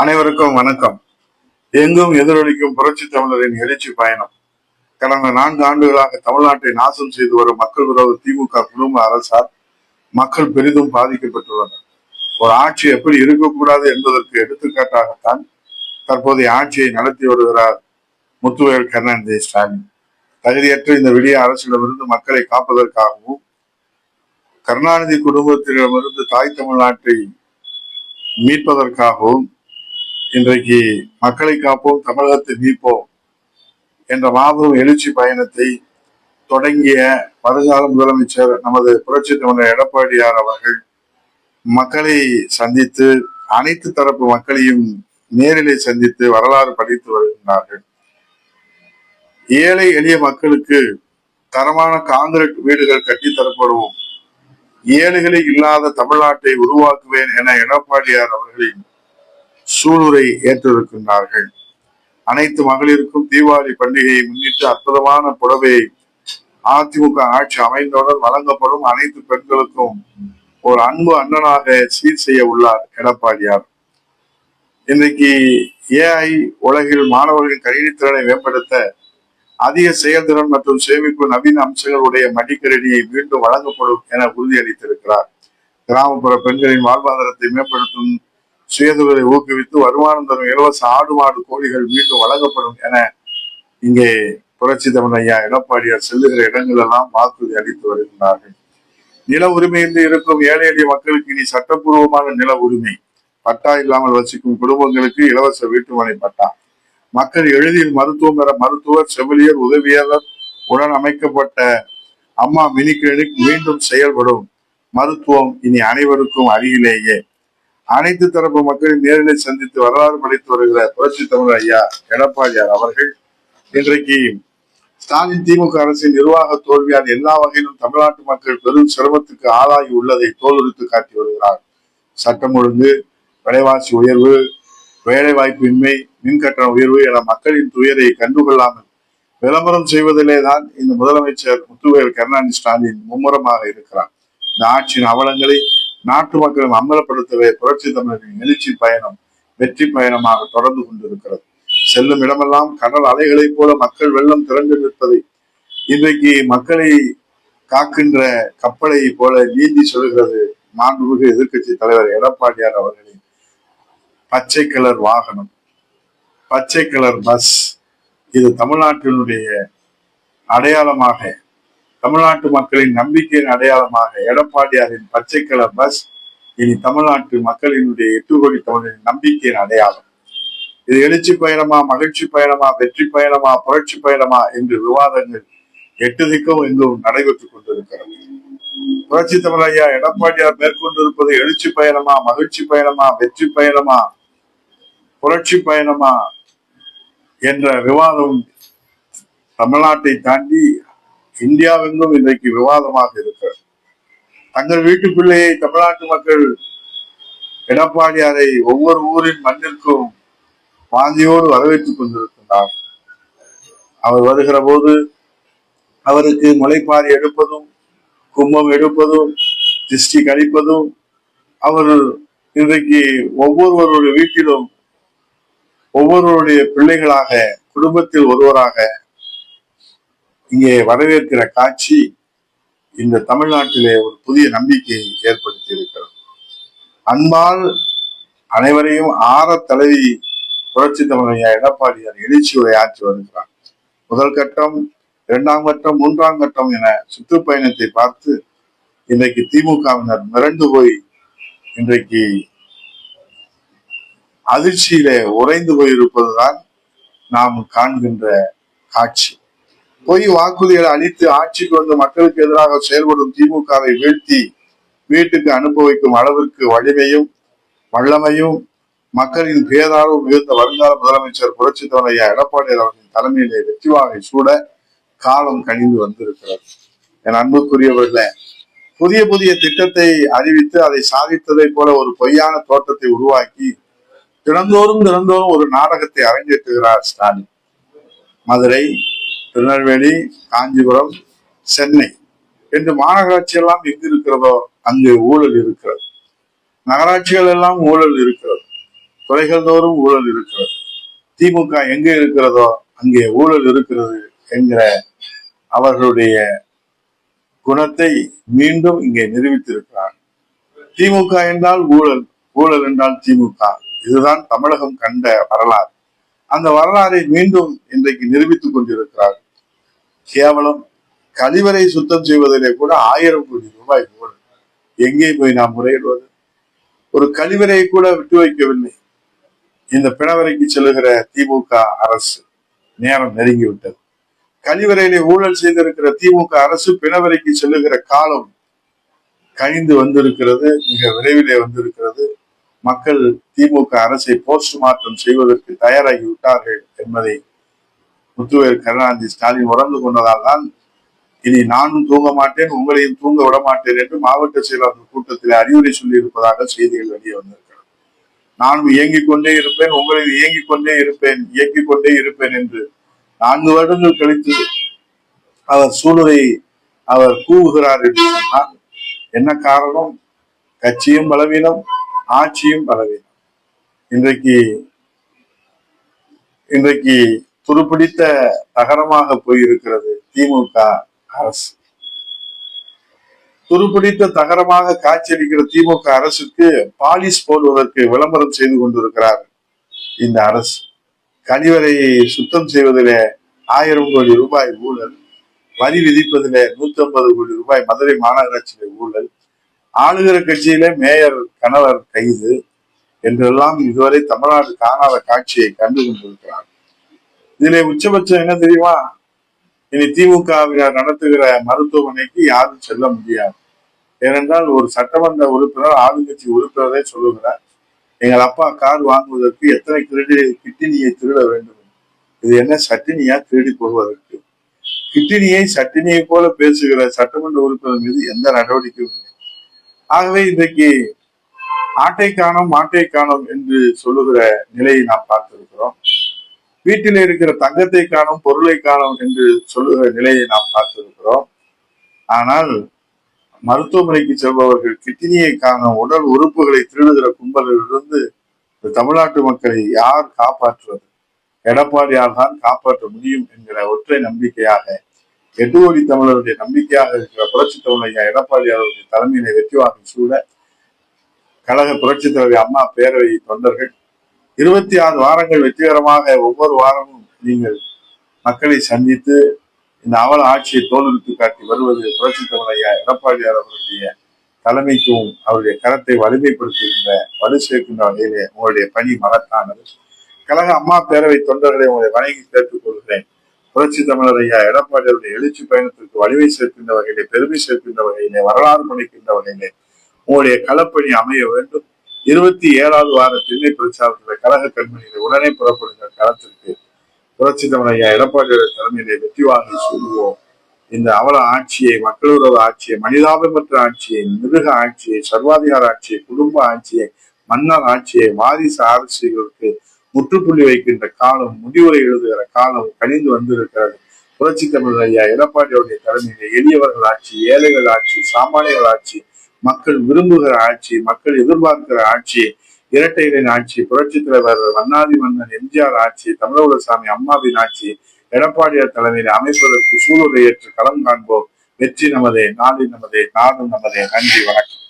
அனைவருக்கும் வணக்கம். எங்கும் எதிரொலிக்கும் புரட்சி தமிழரின் எழுச்சி பயணம். கடந்த நான்கு ஆண்டுகளாக தமிழ்நாட்டை நாசம் செய்து வரும் மக்கள் விரோத திமுக குடும்ப அரசால் மக்கள் பெரிதும் பாதிக்கப்பட்டுள்ளனர். ஒரு ஆட்சி எப்படி இருக்கக்கூடாது என்பதற்கு எடுத்துக்காட்டாகத்தான் தற்போதைய ஆட்சியை நடத்தி வருகிறார் முத்துவேல் கருணாநிதி ஸ்டாலின். தகுதியற்ற இந்த விடிய அரசிடமிருந்து மக்களை காப்பதற்காகவும் கருணாநிதி குடும்பத்திடமிருந்து தாய் தமிழ்நாட்டை மீட்பதற்காகவும் இன்றைக்கு மக்களை காப்போம் தமிழகத்தை மீட்போம் என்ற மாபெரும் எழுச்சி பயணத்தை தொடங்கிய வருங்கால முதலமைச்சர் நமது புரட்சி தமிழர் எடப்பாடியார் அவர்கள் மக்களை சந்தித்து அனைத்து தரப்பு மக்களையும் நேரிலே சந்தித்து வரலாறு படித்து வருகின்றார்கள். ஏழை எளிய மக்களுக்கு தரமான காங்கிரீட் வீடுகள் கட்டித்தரப்படும் ஏழைகளே இல்லாத தமிழ்நாட்டை உருவாக்குவேன் என எடப்பாடியார் அவர்களின் சூளுரை ஏற்றிருக்கின்றார்கள். அனைத்து மகளிருக்கும் தீபாவளி பண்டிகையை முன்னிட்டு அற்புதமான புடவையை அதிமுக ஆட்சி அமைந்தவுடன் வழங்கப்படும் அனைத்து பெண்களுக்கும் ஒரு அன்பு அண்ணனாக சீர் செய்ய உள்ளார் எடப்பாடியார். இன்றைக்கு ஏஐ உலகில் மாணவர்களின் கணினித்திறனை மேம்படுத்த அதிக செயல்திறன் மற்றும் சேமிப்பு நவீன அம்சங்களுடைய மடிக்கணினியை மீண்டும் வழங்கப்படும் என உறுதியளித்திருக்கிறார். கிராமப்புற பெண்களின் வாழ்வாதாரத்தை மேம்படுத்தும் சுயதொழிலை ஊக்குவித்து வருமானம் தரும் இலவச ஆடு மாடு கோழிகள் மீண்டும் வழங்கப்படும் என இங்கே புரட்சி தமிழ் ஐயா எடப்பாடியார் செல்லுகிற இடங்களெல்லாம் வாக்குறுதி அளித்து வருகின்றார்கள். நில உரிமையின்றி இருக்கும் ஏழை எளிய மக்களுக்கு இனி சட்டப்பூர்வமான நில உரிமை பட்டா இல்லாமல் வசிக்கும் குடும்பங்களுக்கு இலவச வீட்டுமனை பட்டா. மக்கள் எளிதில் மருத்துவம் பெற மருத்துவர் செவிலியர் உதவியாளர் உடன் அமைக்கப்பட்ட அம்மா மினி கிளினிக் மீண்டும் செயல்படும். மருத்துவம் இனி அனைவருக்கும் அருகிலேயே. அனைத்து தரப்பு மக்களின் நேரில் சந்தித்து வரலாறு படைத்து வருகிற புரட்சி தமிழர் ஐயா எடப்பாடியார் அவர்கள் இன்றைக்கு ஸ்டாலின் திமுக அரசின் நிர்வாக தோல்வியால் எல்லா வகையிலும் தமிழ்நாட்டு மக்கள் பெரும் சிரமத்துக்கு ஆளாகி உள்ளதை தோலுரித்து காட்டி வருகிறார். சட்டம் ஒழுங்கு விலைவாசி உயர்வு வேலை வாய்ப்பின்மை மின் கட்டண உயர்வு என மக்களின் துயரை கண்டுகொள்ளாமல் விளம்பரம் செய்வதிலே தான் இந்த முதலமைச்சர் முத்துவேல் கருணாநிதி ஸ்டாலின் மும்முரமாக இருக்கிறார். இந்த ஆட்சியின் அவலங்களை நாட்டு மக்களும் அம்பலப்படுத்தவே புரட்சி தமிழரின் எழுச்சி பயணம் வெற்றி பயணமாக தொடர்ந்து கொண்டிருக்கிறது. செல்லும் இடமெல்லாம் கடல் அலைகளைப் போல மக்கள் வெள்ளம் திறந்து நிற்பதை இன்றைக்கு மக்களை காக்கின்ற கப்பலை போல நீந்தி சொல்கிறது மாண்புமிகு எதிர்க்கட்சி தலைவர் எடப்பாடியார் அவர்களின் பச்சை கலர் வாகனம் பச்சை கலர் பஸ். இது தமிழ்நாட்டினுடைய அடையாளமாக தமிழ்நாட்டு மக்களின் நம்பிக்கையின் அடையாளமாக எடப்பாடியாரின் பச்சை கலர் பஸ் இனி தமிழ்நாட்டு மக்களினுடைய எட்டு கோடி தமிழரின் நம்பிக்கையின் அடையாளம். இது எழுச்சி பயணமா மகிழ்ச்சி பயணமா வெற்றி பயணமா புரட்சி பயணமா என்று விவாதங்கள் எட்டு திக்கும் எங்கும் நடைபெற்றுக் கொண்டிருக்கிறது. புரட்சி தமிழையா எடப்பாடியார் மேற்கொண்டிருப்பது எழுச்சி பயணமா மகிழ்ச்சி பயணமா வெற்றி பயணமா புரட்சி பயணமா என்ற விவாதம் தமிழ்நாட்டை தாண்டி இந்தியாவெங்கும் இன்றைக்கு விவாதமாக இருக்கிறது தங்கள் வீட்டு பிள்ளையை தமிழ்நாட்டு மக்கள் எடப்பாடியாரை ஒவ்வொரு ஊரின் மண்ணிற்கும் வாந்தியோடு வரவேற்றுக் கொண்டிருக்கின்றார். அவர் வருகிற போது அவருக்கு முளைப்பாரி எடுப்பதும் கும்பம் எடுப்பதும் திருஷ்டி கழிப்பதும் அவர் இன்றைக்கு ஒவ்வொருவருடைய வீட்டிலும் ஒவ்வொருவருடைய பிள்ளைகளாக குடும்பத்தில் ஒருவராக இங்கே வரவேற்கிற காட்சி இந்த தமிழ்நாட்டிலே ஒரு புதிய நம்பிக்கையை ஏற்படுத்தி இருக்கிறது அன்பால் அனைவரையும் ஆற தலைவி புரட்சி தமிழையா எடப்பாடியார் எழுச்சி உரை ஆற்றி வருகிறார். முதல் கட்டம் இரண்டாம் கட்டம் மூன்றாம் கட்டம் என சுற்றுப்பயணத்தை பார்த்து இன்றைக்கு திமுகவினர் மிரண்டு போய் இன்றைக்கு அதிர்ச்சியிலே உறைந்து போயிருப்பதுதான் நாம் காண்கின்ற காட்சி. பொய் வாக்குறுதிகளை அளித்து ஆட்சிக்கு வந்து மக்களுக்கு எதிராக செயல்படும் திமுகவை வீழ்த்தி வீட்டுக்கு அனுப்ப வைக்கும் அளவிற்கு வலிமையும் வல்லமையும் மக்களின் பேராலும் மிகுந்த வருங்கால முதலமைச்சர் புரட்சி தலைவர் எடப்பாடி அவர்களின் தலைமையிலே வெற்றிவாகை சூட காலம் கணிந்து வந்திருக்கிறது. என் அன்புக்குரியவர்களே புதிய புதிய திட்டத்தை அறிவித்து அதை சாதித்ததை போல ஒரு பொய்யான தோட்டத்தை உருவாக்கி தினந்தோறும் தினந்தோறும் ஒரு நாடகத்தை அரங்கேற்றுகிறார் ஸ்டாலின். மதுரை திருநெல்வேலி காஞ்சிபுரம் சென்னை. என்று மாநகராட்சி எல்லாம் எங்கு இருக்கிறதோ அங்கு ஊழல் இருக்கிறது. நகராட்சிகள் எல்லாம் ஊழல் இருக்கிறது. துறைகள் தோறும் ஊழல் இருக்கிறது. திமுக எங்க இருக்கிறதோ அங்கே ஊழல் இருக்கிறது என்கிற அவர்களுடைய குணத்தை மீண்டும் இங்கே நிரூபித்திருக்கிறார். திமுக என்றால் ஊழல் ஊழல் என்றால் திமுக. இதுதான் தமிழகம் கண்ட வரலாறு. அந்த வரலாறை மீண்டும் இன்றைக்கு நிரூபித்துக் கொண்டிருக்கிறார் கேவலம் கழிவறை சுத்தம் செய்வதிலே கூட ஆயிரம் கோடி ரூபாய் போடும் எங்கே போய் நாம் முறையிடுவது? ஒரு கழிவறையை கூட விட்டு வைக்கவில்லை. இந்த பிணவரைக்கு செல்லுகிற திமுக அரசு நேரம் நெருங்கிவிட்டது. கழிவறையிலே ஊழல் செய்திருக்கிற திமுக அரசு பிணவரைக்கு செல்லுகிற காலம் கழிந்து வந்திருக்கிறது மிக விரைவிலே வந்திருக்கிறது. மக்கள் திமுக அரசை போஸ்ட் மார்ட்டம் செய்வதற்கு தயாராகி விட்டார்கள் என்பதை முத்துவேல் கருணாநிதி ஸ்டாலின் உறந்து கொண்டதால் தான் இனி நானும் தூங்க மாட்டேன் உங்களையும் தூங்க விட மாட்டேன் என்று மாவட்ட செயலாளர் கூட்டத்தில் அறிவுரை சொல்லி இருப்பதாக செய்திகள் வெளியே வந்திருக்கிறது. நானும் இயங்கிக் கொண்டே இருப்பேன் உங்களை இயங்கிக் கொண்டே இருப்பேன் இயக்கிக் கொண்டே இருப்பேன் என்று நான்கு வருடங்கள் கழித்து அவர் சூழலை அவர் கூவுகிறார் என்று சொன்னால் என்ன காரணம்? கட்சியும் பலவீனம் ஆட்சியும் பலவீனம். இன்றைக்கு இன்றைக்கு துருப்பிடித்த தகரமாக போயிருக்கிறது திமுக அரசு. துருப்பிடித்த தகரமாக காட்சியளிக்கிற திமுக அரசுக்கு பாலிஸ் போடுவதற்கு விளம்பரம் செய்து கொண்டிருக்கிறார் இந்த அரசு. கழிவறையை சுத்தம் செய்வதிலே ஆயிரம் கோடி ரூபாய் ஊழல் வரி விதிப்பதிலே நூத்தி ஐம்பது கோடி ரூபாய் மதுரை மாநகராட்சியில ஊழல் ஆளுகிற கட்சியிலே மேயர் கணவர் கைது என்றெல்லாம் இதுவரை தமிழ்நாடு காணாத காட்சியை கண்டு கொண்டிருக்கிறார் இதுல உச்சபட்சம் என்ன தெரியுமா? இனி திமுகவினர் நடத்துகிற மருத்துவமனைக்கு யாரும் செல்ல முடியாது. ஏனென்றால் ஒரு சட்டமன்ற உறுப்பினர் ஆளுங்கட்சி உறுப்பினரே சொல்லுகிறார் எங்கள் அப்பா கார் வாங்குவதற்கு எத்தனை கிரெடி கிட்டினியை திருட வேண்டும்? இது என்ன சட்டினியா? திருடி கொள்வதற்கு. கிட்டினியை சட்டினியை போல பேசுகிற சட்டமன்ற உறுப்பினர் மீது எந்த நடவடிக்கையும் இல்லை. ஆகவே இன்றைக்கு ஆட்டை காணோம் மாட்டை காணோம் என்று சொல்லுகிற நிலையை நாம் பார்த்திருக்கிறோம். வீட்டில் இருக்கிற தங்கத்தை காணும் பொருளை காணும் என்று சொல்லுகிற நிலையை நாம் பார்த்திருக்கிறோம். ஆனால் மருத்துவமனைக்கு செல்பவர்கள் கிட்னியை காணும் உடல் உறுப்புகளை திருடுகிற கும்பலிலிருந்து தமிழ்நாட்டு மக்களை யார் காப்பாற்றுவது? எடப்பாடியால் தான் காப்பாற்ற முடியும் என்கிற ஒற்றை நம்பிக்கையாக எட்டு கோடி தமிழருடைய நம்பிக்கையாக இருக்கிற புரட்சி தமிழையா எடப்பாடி அவருடைய தலைமையில வெற்றி வாக்கு சூழ கழக புரட்சி தலைவர் அம்மா பேரவை தொண்டர்கள் இருபத்தி ஆறு வாரங்கள் வெற்றிகரமாக ஒவ்வொரு வாரமும் நீங்கள் மக்களை சந்தித்து இந்த அவல ஆட்சியை தோல்வித்து காட்டி வருவது புரட்சி தமிழையா எடப்பாடியார் அவருடைய தலைமைத்துவம் அவருடைய கரத்தை வலிமைப்படுத்துகின்ற வலு சேர்க்கின்ற வகையிலே உங்களுடைய பணி மகத்தானது. கழக அம்மா பேரவை தொண்டர்களை உங்களை வணங்கி சேர்த்துக் கொள்கிறேன். புரட்சி தமிழர் ஐயா எடப்பாடியாருடைய எழுச்சி பயணத்திற்கு வலிமை சேர்க்கின்ற வகையிலே பெருமை சேர்க்கின்ற வகையிலே வரலாறு படைக்கின்ற வகையிலே உங்களுடைய களப்பணி அமைய வேண்டும். இருபத்தி ஏழாவது வார திண்ணை பிரச்சாரத்தில் கழக கண்மணிகளை உடனே புறப்படுகிற களத்திற்கு புரட்சி தமிழையா ஐயா தலைமையிலே வெற்றி வாங்கி சொல்லுவோம். இந்த அவல ஆட்சியை மக்களுறவு ஆட்சியை மனிதாபிமற்ற ஆட்சியை மிருக ஆட்சியை சர்வாதிகார ஆட்சியை குடும்ப ஆட்சியை மன்னர் ஆட்சியை வாரிசு அரசியலுக்கு முற்றுப்புள்ளி வைக்கின்ற காலம் முடிவுரை எழுதுகிற காலம் கணிந்து வந்திருக்கிறது. புரட்சி தமிழர் ஐயா எடப்பாடியுடைய தலைமையிலே எளியவர்கள் ஆட்சி ஏழைகள் ஆட்சி சாமானியர்கள் ஆட்சி மக்கள் விரும்புகிற ஆட்சி மக்கள் எதிர்பார்க்கிற ஆட்சி இரட்டைகளின் ஆட்சி புரட்சி தலைவர் வண்ணாதி மன்னன் எம்ஜிஆர் ஆட்சி தமிழகுலசாமி அம்மாவின் ஆட்சி எடப்பாடியார் தலைமையில் அமைப்பதற்கு சூழலை ஏற்று களம் காண்போம். வெற்றி நமதே நாளை நமதே நாடு நமதே. நன்றி வணக்கம்.